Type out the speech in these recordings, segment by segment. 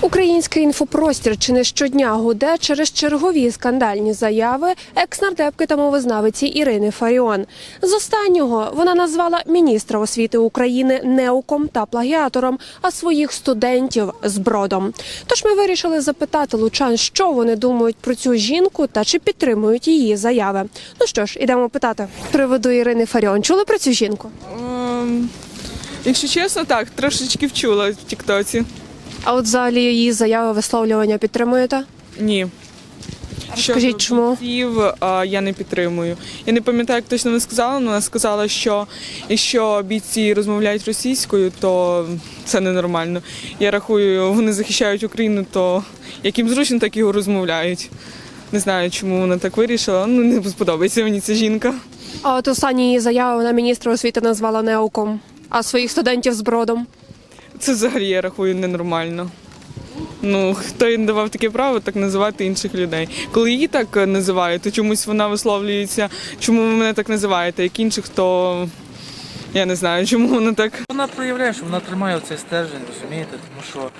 Український інфопростір чи не щодня гуде через чергові скандальні заяви екс-нардепки та мовознавиці Ірини Фаріон. З останнього вона назвала міністра освіти України неуком та плагіатором, а своїх студентів збродом. Тож ми вирішили запитати лучан, що вони думають про цю жінку та чи підтримують її заяви. Ну що ж, ідемо питати. Приводу Ірини Фаріон. Чули про цю жінку? Ем, Якщо чесно, так, трошечки вчула в Тіктоці. А от взагалі її заяви висловлювання підтримуєте? Ні. Скажіть, чому? а, я не підтримую. Я не пам'ятаю, як точно вона сказала, але вона сказала, що якщо бійці розмовляють російською, то це ненормально. Я рахую, вони захищають Україну, то яким зручно, так і розмовляють. Не знаю, чому вона так вирішила. Ну не сподобається мені ця жінка. А от останні її заяви вона міністра освіти назвала неуком, а своїх студентів збродом. Це взагалі я рахую ненормально. Ну, хто їй давав таке право так називати інших людей. Коли її так е, називають, то чомусь вона висловлюється, чому ви мене так називаєте, як інших, то я не знаю, чому вона так. Вона проявляє, що вона тримає цей стержень, розумієте, тому що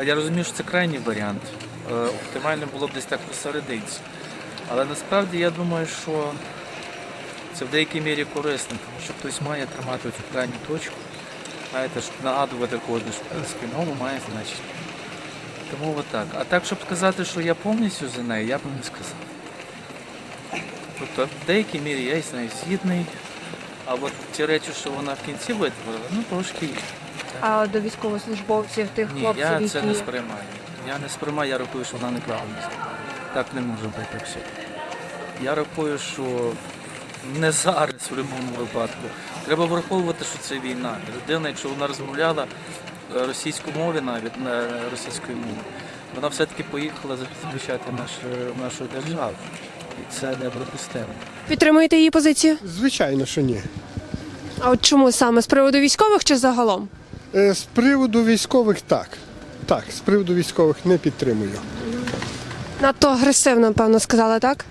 е, я розумію, що це крайній варіант. Е, Оптимально було б десь так посерединці. Але насправді я думаю, що це в деякій мірі корисно, тому що хтось має тримати цю крайню точку. Знаєте, нагадувати кожен, що в має значення. Тому отак. А так, щоб сказати, що я повністю за неї, я б не сказав. Тобто в деякій мірі я із нею згідний, а от ті речі, що вона в кінці витворила, ну трошки. А до військовослужбовців тих Ні, я це не сприймаю. Я не сприймаю, я рахую, що вона неправильно зробила. Так не може бути все. Я рахую, що не зараз в будь-якому випадку. Треба враховувати, що це війна. Людина, якщо вона розмовляла е, російською мові навіть на російською мовою, вона все-таки поїхала захищати наш, нашу державу. І це неприпустимо. Підтримуєте її позицію? Звичайно, що ні. А от чому саме з приводу військових чи загалом? Е, З приводу військових так. Так, з приводу військових не підтримую. Надто агресивно, певно, сказала так.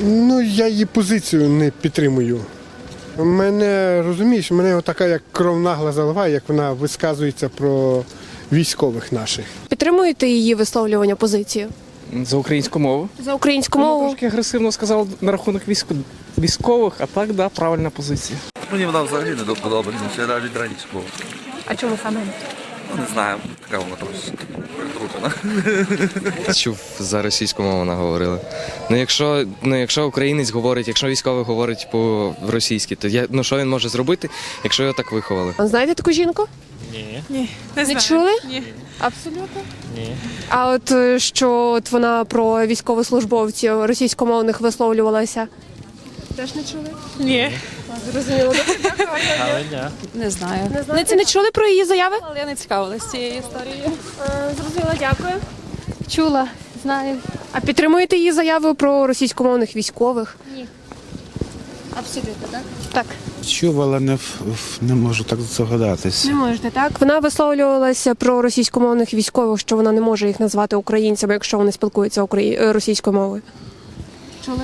Ну, я її позицію не підтримую. Мене розумієш, мене така як кров нагла заливає, як вона висказується про військових наших. Підтримуєте її висловлювання позицію За українську мову. за українську мову? трошки агресивно сказав на рахунок військо- військових, а так, да, правильна позиція. Мені вона взагалі не подобається, ще навіть раніше було. А чому саме? Ну, не знаю, така вона трошки прикрутена. Чув за російську мову вона говорила. Ну якщо, ну якщо українець говорить, якщо військовий говорить по російськи, то я ну що він може зробити, якщо його так виховали? А Знаєте таку жінку? Ні. Не, Не чули? Ні. Абсолютно. Ні. А от е, що от вона про військовослужбовців російськомовних висловлювалася? Теж не чули? Ні. Зрозуміло. Не знаю. Не знаєте, не чули про її заяви? Але я не цікавилась цією історією. Зрозуміло, дякую. Чула, знаю. А підтримуєте її заяви про російськомовних військових? Ні. Абсолютно, так? Так. Чув, але не, в- в- не можу так здогадатись. Не можете, так? Вона висловлювалася про російськомовних військових, що вона не може їх назвати українцями, якщо вони спілкуються украї... е, російською мовою. Чули?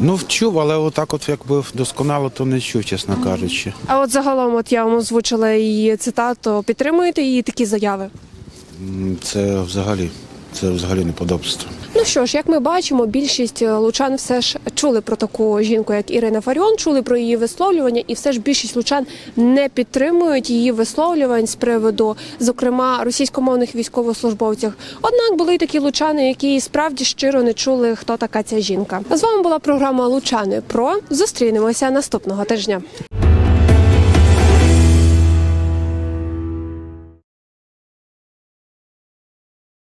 Ну, вчув, але отак, от якби досконало, то не чув, чесно кажучи. А от загалом, от я вам озвучила її цитату. Підтримуєте її такі заяви? М, Це взагалі, це взагалі неподобство. Ну що ж, як ми бачимо, більшість е, лучан все ж чули про таку жінку, як Ірина Фаріон, чули про її висловлювання, і все ж більшість лучан не підтримують її висловлювань з приводу, зокрема, російськомовних військовослужбовців. Однак були й такі лучани, які справді щиро не чули, хто така ця жінка. З вами була програма Лучани. Про зустрінемося наступного тижня.